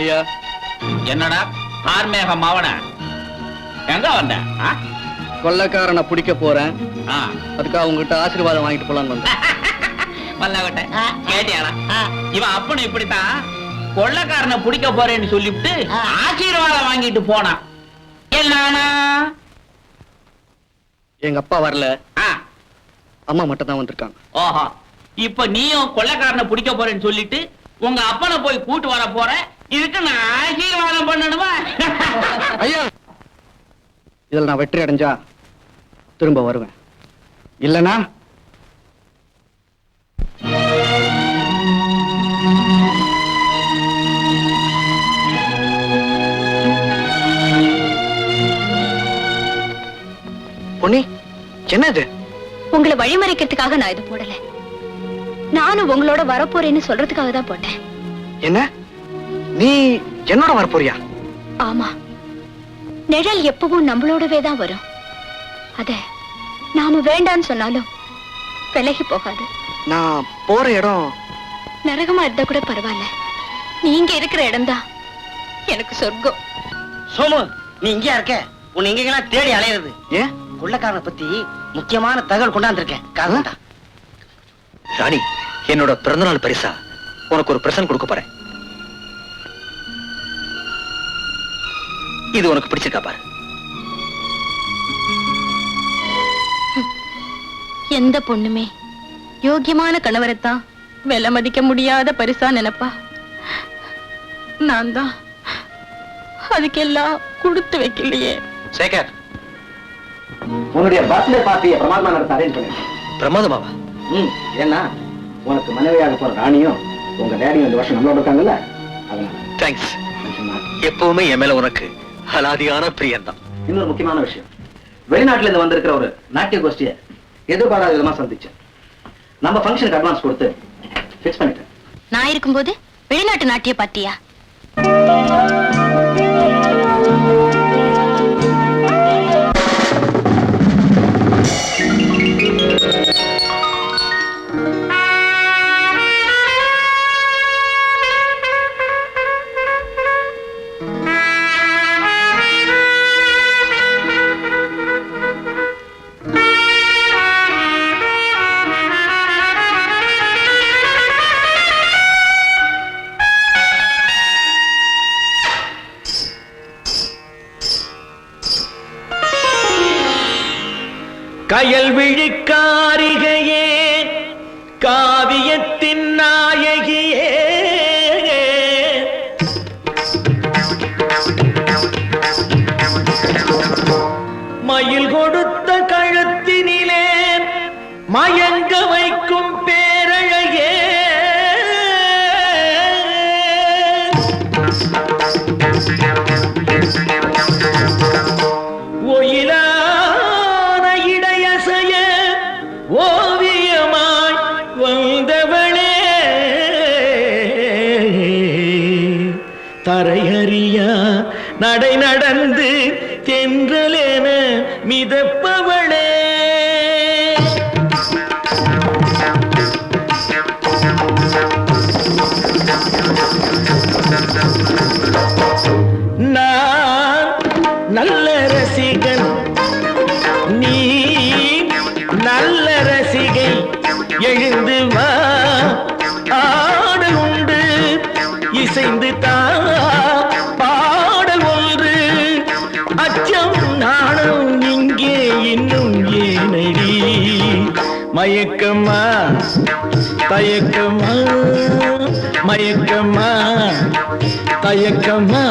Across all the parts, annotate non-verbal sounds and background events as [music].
ஐயா என்னடா? ஆர்மேக மாவன. எங்க வந்த? கொள்ளைக்காரனை பிடிக்க போறேன். அதுக்காக உங்ககிட்ட ஆசீர்வாதம் வாங்கிட்டு போலான்னு வந்தேன். பல்லாவட்ட கேட்டியாடா? இவன் அப்பனும் இப்படித்தான். கொள்ளைக்காரனை பிடிக்க போறேன்னு சொல்லிவிட்டு ஆசீர்வாதம் வாங்கிட்டு போனான். எல்லானா எங்க அப்பா வரல. அம்மா மட்டும் தான் வந்திருக்காங்க. ஓஹோ. இப்ப நீயும் கொள்ளைக்காரனை பிடிக்க போறேன்னு சொல்லிட்டு உங்க அப்பனை போய் கூட்டு வர போற? இதுக்கு நான் ஆசீர்வாதம் பண்ணணுமா? ஐயா! இதுல நான் வெற்றி அடைஞ்சா திரும்ப வருவேன். இல்லனா? பொன்னி என்னது? உங்களை வழிமறைக்கிறதுக்காக நான் இது போடல. நானும் உங்களோட வரப்போறேன்னு சொல்றதுக்காக தான் போட்டேன். என்ன? நீ என்னோட வரப்போறியா? ஆமா. நிழல் எப்பவும் நம்மளோடவே தான் வரும். அத நாம வேண்டான்னு சொன்னாலும் விலகி போகாது. நான் போற இடம் நரகமா இருந்தா கூட பரவாயில்ல. நீங்க இருக்கிற இடம்தான் எனக்கு சொர்க்கம். சோமு நீ இங்கேயா இருக்க? உன்னை எங்கெல்லாம் தேடி அலையிறது. ஏன்? கொள்ளக்காரனை பத்தி முக்கியமான தகவல் கொண்டாந்துருக்கேன். காரணம் ராணி என்னோட பிறந்தநாள் பரிசா உனக்கு ஒரு பிரசன்ட் கொடுக்க போறேன். இது உனக்கு பிடிச்சிருக்கா பாரு. எந்த பொண்ணுமே யோக்கியமான கணவரைத்தான் விலை மதிக்க முடியாத பரிசா நினைப்பா. நான் தான் அதுக்கெல்லாம் கொடுத்து வைக்கலையே. சேகர் உன்னுடைய பர்த்டே பார்ட்டியை பிரமாதமா நடத்த அரேஞ்ச் பண்ணிருக்கேன் பிரமாதமாவா? ம் ஏன்னா உனக்கு மனைவியாக போற ராணியும் உங்க டேடியும் இந்த வருஷம் நம்மளோட இருக்காங்கல்ல. அதனால தேங்க்ஸ். எப்பவுமே என் மேல உனக்கு அலாதியான பிரியம்தான் இன்னொரு முக்கியமான விஷயம். வெளிநாட்டுல இருந்து வந்திருக்கிற ஒரு நாட்டிய கோஷ்டியை எதிர்பாராத விதமா சந்திச்சேன் நம்ம ஃபங்க்ஷனுக்கு அட்வான்ஸ் கொடுத்து ஃபிக்ஸ் பண்ணிட்டேன். நான் இருக்கும்போது வெளிநாட்டு நாட்டிய பாத்தியா மயில் கொடுத்த கழுத்தினிலே மயங்க வைக்கும் பே மிதப்பவளே மயக்கமா? மயக்கமா? தயக்கமா?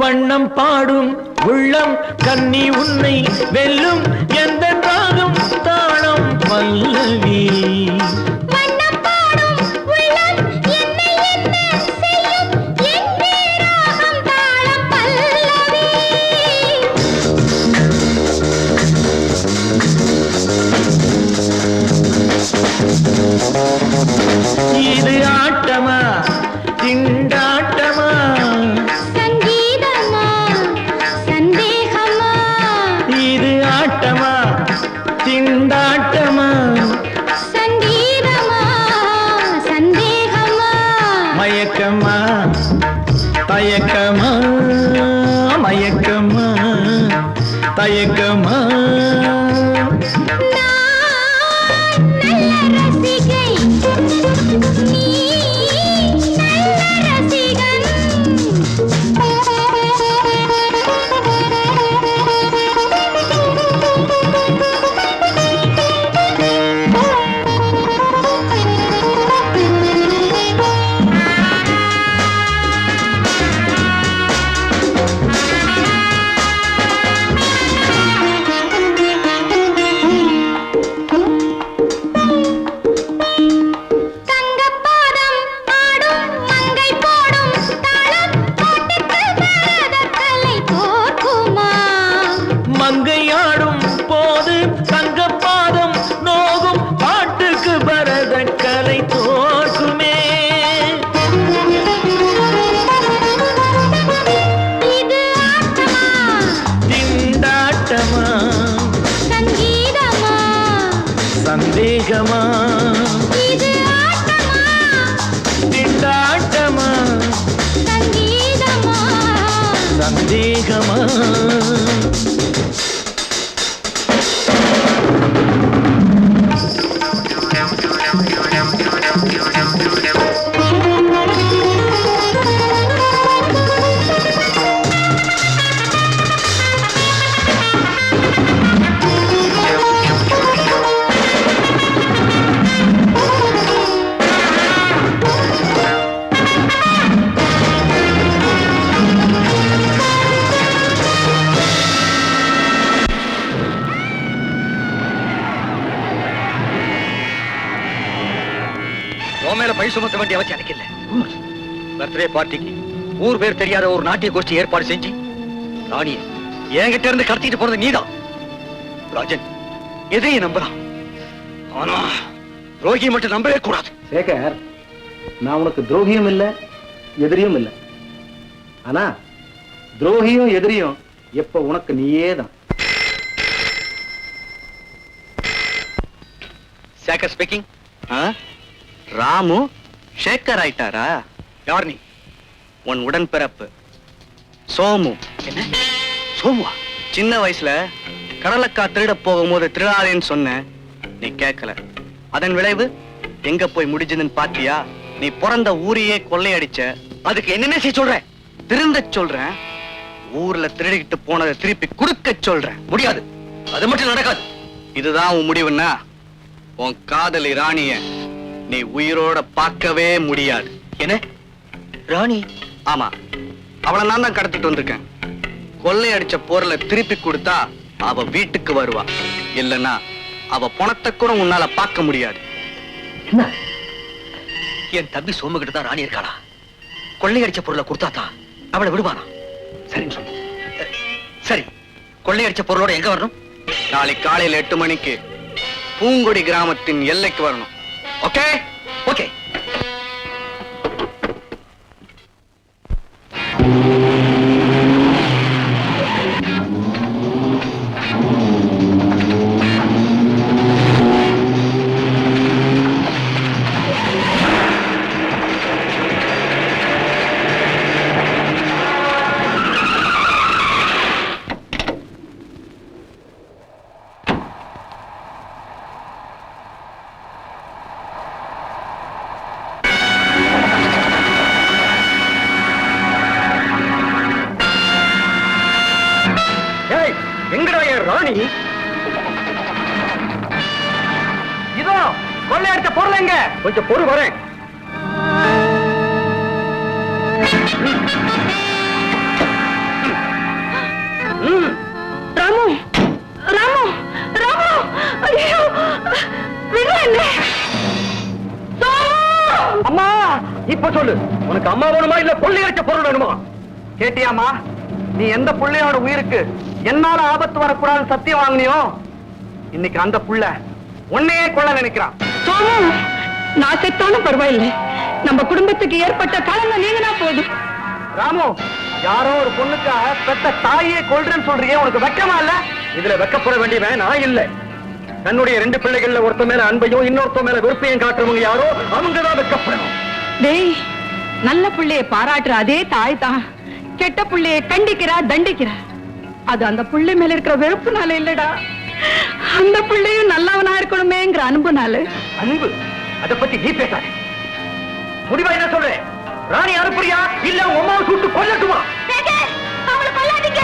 வண்ணம் பாடும் உள்ளம் கன்னி உன்னை வெல்லும் எந்த ராகம் தாளம் பல்லவி. వేగమా నిండాటమా సంగీతమా? సందేహమా? அவசியம் எனக்கு இல்ல பர்த்டே பார்ட்டிக்கு ஊர் பேர் தெரியாத ஒரு நாட்டிய கோஷ்டி ஏற்பாடு செஞ்சு ராணிய என்கிட்ட இருந்து கடத்திட்டு போனது நீதான். ராஜன் எதையும் நம்பலாம் ஆனா ரோகி மட்டும் நம்பவே கூடாது. சேகர் நான் உனக்கு துரோகியும் இல்ல எதிரியும் இல்ல. ஆனா துரோகியும் எதிரியும் எப்ப உனக்கு நீயே தான் சேகர் ஸ்பீக்கிங் ராமு ஷேக்கர் ஆயிட்டாரா? யார் நீ? உன் உடன்பிறப்பு. சோமு. என்ன? சோமுவா? சின்ன வயசுல கடலக்கா திருட போகும்போது திருடாதேன்னு சொன்னேன் நீ கேட்கல அதன் விளைவு எங்க போய் முடிஞ்சதுன்னு பாத்தியா? நீ பிறந்த ஊரையே கொள்ளையடிச்ச. அதுக்கு என்னென்ன செய்ய சொல்ற? திருந்த சொல்றேன். ஊர்ல திருடிக்கிட்டு போனதை திருப்பி கொடுக்க சொல்றேன். முடியாது. அது மட்டும் நடக்காது. இதுதான் உன் முடிவுன்னா உன் காதலி ராணிய நீ உயிரோட பார்க்கவே முடியாது. என்ன? ராணி? ஆமா. அவளை நான் தான் கடத்திட்டு வந்திருக்கேன். கொள்ளையடிச்ச பொருளை திருப்பி கொடுத்தா அவ வீட்டுக்கு வருவா. இல்லனா அவ பணத்தை கூட உன்னால பார்க்க முடியாது. என்ன? என் தம்பி சோமுகிட்ட தான் ராணி இருக்காளா? கொள்ளையடிச்ச பொருளை கொடுத்தாத்தா அவளை விடுவானா? சரின்னு சொல்லு. சரி. கொள்ளையடிச்ச பொருளோட எங்க வரணும்? நாளைக்கு காலையில எட்டு மணிக்கு பூங்குடி கிராமத்தின் எல்லைக்கு வரணும். ஓகே? ஓகே. ராணி. இதோ கொள்ளையடிச்ச பொருள் எங்க? கொஞ்சம் பொறு வரேன். ராமு ராமு ராமு. ஐயோ அம்மா இப்ப சொல்லு. உனக்கு அம்மா வேணுமா இல்ல கொள்ளை அடிச்ச பொருள் வேணுமா? கேட்டியாமா நீ எந்த புள்ளையோட உயிருக்கு என்னால ஆபத்து வரக்கூடாதுன்னு சத்தியம் வாங்கினியோ? இன்னைக்கு அந்த புள்ள உன்னையே கொள்ள நினைக்கிறான். நான் செத்தாலும் பரவாயில்லை. நம்ம குடும்பத்துக்கு ஏற்பட்ட கலங்க நீங்கினா போதும். ராமு யாரோ ஒரு பொண்ணுக்காக பெத்த தாயே கொள்றேன்னு சொல்றியே உனக்கு வெக்கமா இல்ல? இதுல வெக்கப்பட வேண்டியவன் நான் இல்ல. தன்னுடைய ரெண்டு பிள்ளைகள்ல ஒருத்த மேல அன்பையும் இன்னொருத்த மேல வெறுப்பையும் காட்டுறவங்க யாரோ அவங்க தான் வெக்கப்படணும். டேய் நல்ல புள்ளைய பாராட்டுற அதே தாய் தான். கெட்ட புள்ளைய கண்டிக்கிறா தண்டிக்கிறா. அது அந்த புள்ளை மேல இருக்கிற வெறுப்புனால இல்லடா. அந்த புள்ளையும் நல்லவனா இருக்கணுமேங்கிற அன்புனால. அன்பு அத பத்தி நீ பேசாத. முடிவா என்ன சொல்றேன் ராணி அனுப்புறியா? இல்ல அம்மாவை சுட்டு கொல்லட்டுமா? அவளை கொல்லாதீங்க.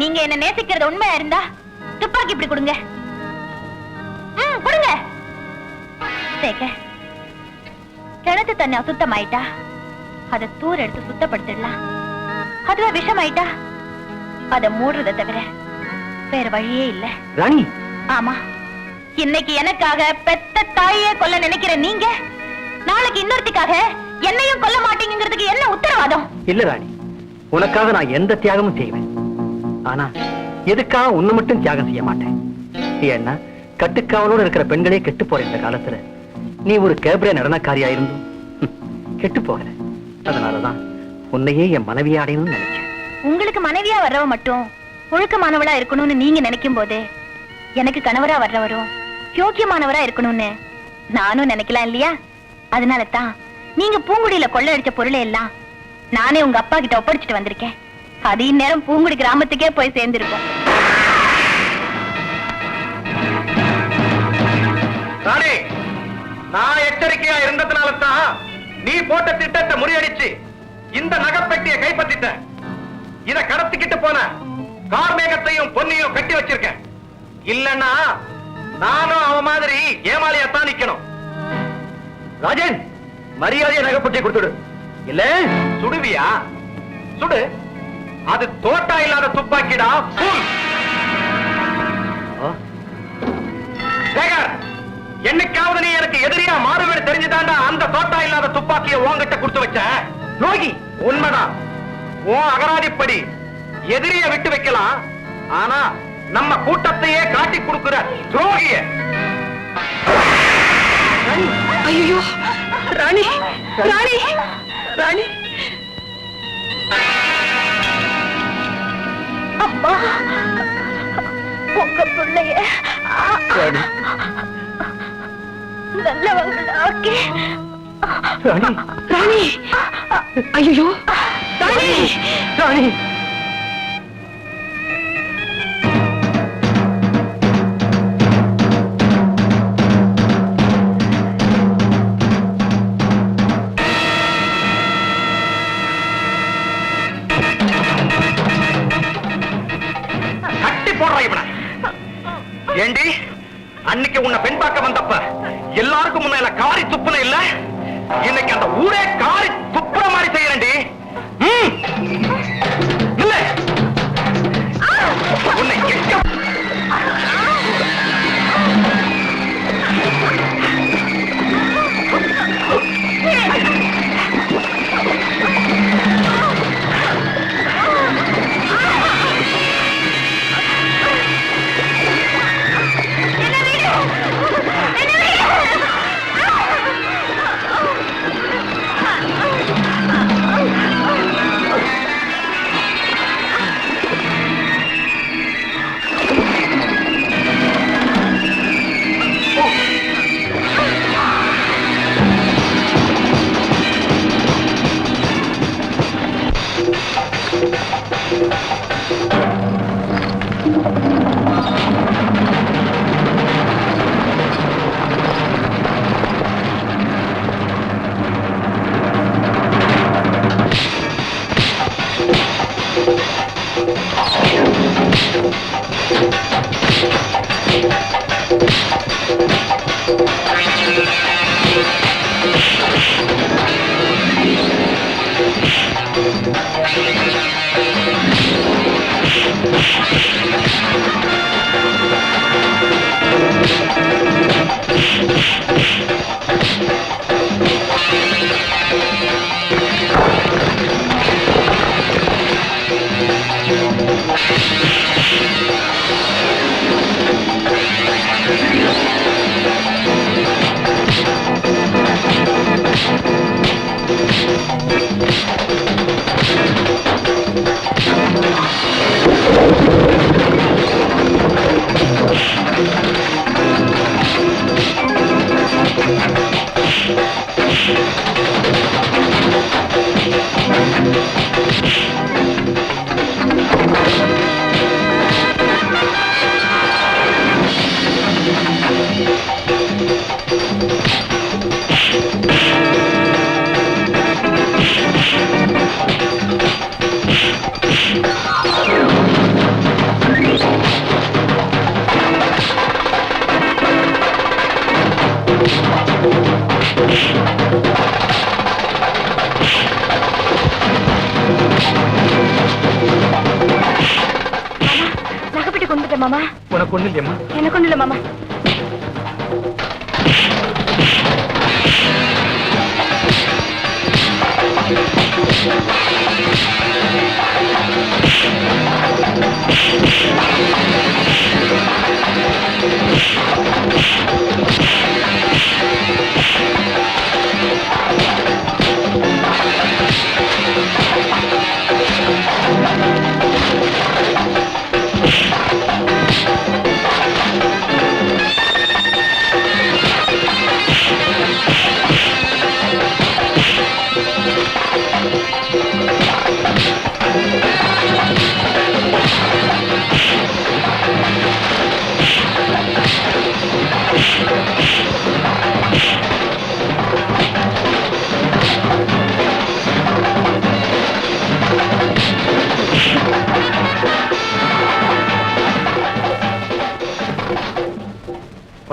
நீங்க என்ன நேசிக்கிறது உண்மையா இருந்தா? துப்பாக்கி இப்படி கொடுங்க. ம், கொடுங்க. சேகர், கிணத்து தண்ணி அசுத்தமாயிட்டா. அத தூர் எடுத்து சுத்தப்படுத்திடலாம். அதுவே விஷமாயிட்டா? அத மூடுறத தவிர வேற வழியே இல்ல. ராணி! ஆமா. இன்னைக்கு எனக்காக பெத்த தாயே கொல்ல நினைக்கிற நீங்க நாளைக்கு இன்னொருத்திக்காக என்னையும் கொல்ல மாட்டீங்கிறதுக்கு என்ன உத்தரவாதம்? இல்ல ராணி. உனக்காக நான் எந்த தியாகமும் செய்வேன். ஆனா எதுக்காக உன்னை மட்டும் தியாகம் செய்ய மாட்டேன்? ஏன்னா கட்டுக்காவலோடு இருக்கிற பெண்களே கெட்டு போற இந்த காலத்துல நீ ஒரு கேப்ரே நடனக்காரியா இருந்தும் [laughs] கெட்டு போகல. அதனாலதான் உன்னையே என் மனைவியா அடையணும்னு நினைச்சேன். உங்களுக்கு மனைவியா வர்றவ மட்டும் ஒழுக்கமானவளா இருக்கணும்னு நீங்க நினைக்கும் போது எனக்கு கணவரா வர்றவரும் யோக்கியமானவரா இருக்கணும்னு நானும் நினைக்கலாம் இல்லையா? அதனால தான் நீங்க பூங்குடியில கொள்ளையடிச்ச பொருளை எல்லாம் நானே உங்க அப்பா கிட்ட ஒப்படைச்சிட்டு வந்திருக்கேன். அது இந்நேரம் பூங்குடி கிராமத்துக்கே போய் சேர்ந்திருக்கும் ராணி நான் எச்சரிக்கையா இருந்ததுனால தான் நீ போட்ட திட்டத்தை முறியடிச்சு இந்த நகைப்பெட்டியை கைப்பற்றிட்ட இத கடத்திக்கிட்டு போன கார்மேகத்தையும் பொன்னையும் கட்டி வச்சிருக்கேன். இல்லன்னா நானும் அவன் மாதிரி ஏமாளியாத்தான் நிக்கணும். ராஜன் மரியாதையை நகைப்பட்டி கொடுத்துடு இல்ல சுடுவியா? சுடு. அது தோட்டா இல்லாத துப்பாக்கிடா. என்னைக்காவது நீ எனக்கு எதிரியா மாறுவேடு தெரிஞ்சுதாண்டா அந்த தோட்டா இல்லாத துப்பாக்கிய உங்ககிட்ட கொடுத்து வச்ச நோகி உண்மைதான். உன் அகராதிப்படி எதிரிய விட்டு வைக்கலாம். ஆனா நம்ம கூட்டத்தையே காட்டி கொடுக்கிற துரோகிய. ஐயோ ராணி ராணி ராணி. அம்மா உங்க பிள்ளைய. நல்லவங்களாக்கி ராணி. ராணி. ஐயோ ராணி. ராணி. மாமா? உனக்கு ஒண்ணு இல்லையம்மா. எனக்கு ஒண்ணு இல்ல மாமா.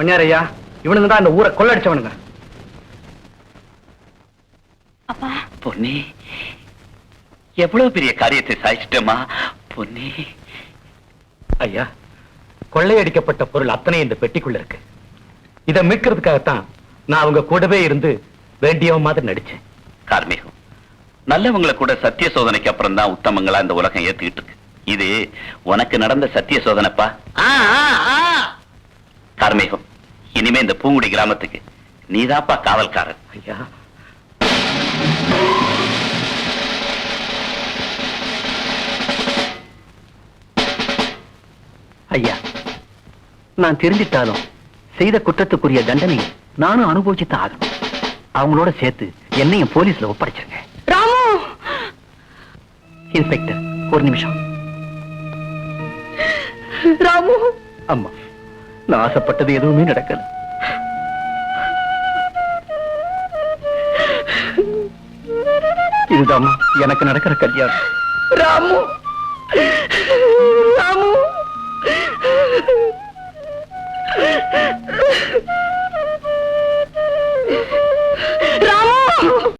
பொன்னியாரையா இவனுங்க தான் இந்த ஊரை கொள்ளடிச்சவனுங்க. அப்பா. பொன்னி எவ்வளவு பெரிய காரியத்தை சாதிச்சிட்டேமா பொன்னி. ஐயா கொள்ளையடிக்கப்பட்ட பொருள் அத்தனை இந்த பெட்டிக்குள்ள இருக்கு. இதை மீட்கிறதுக்காகத்தான் நான் அவங்க கூடவே இருந்து வேண்டியவன் மாதிரி நடிச்சேன். கார்மிகம் நல்லவங்களை கூட சத்திய சோதனைக்கு அப்புறம் தான் உத்தமங்களா இந்த உலகம் ஏத்துக்கிட்டு இருக்கு இது உனக்கு நடந்த சத்திய சோதனைப்பா. கார்மிகம் இனிமே இந்த பூங்குடி கிராமத்துக்கு நீதாப்பா காவல்காரன். ஐயா. ஐயா நான் தெரிஞ்சிட்டாலும் செய்த குற்றத்துக்குரிய தண்டனை நானும் அனுபவிச்சுட்டு ஆகணும். அவங்களோட சேர்த்து என்னையும் போலீஸ்ல ஒப்படைச்சிருங்க. ராமு! இன்ஸ்பெக்டர் ஒரு நிமிஷம். ராமு! அம்மா நான் ஆசைப்பட்டது எதுவுமே நடக்கல. இதுதான் எனக்கு நடக்கிற கல்யாணம். ராமு!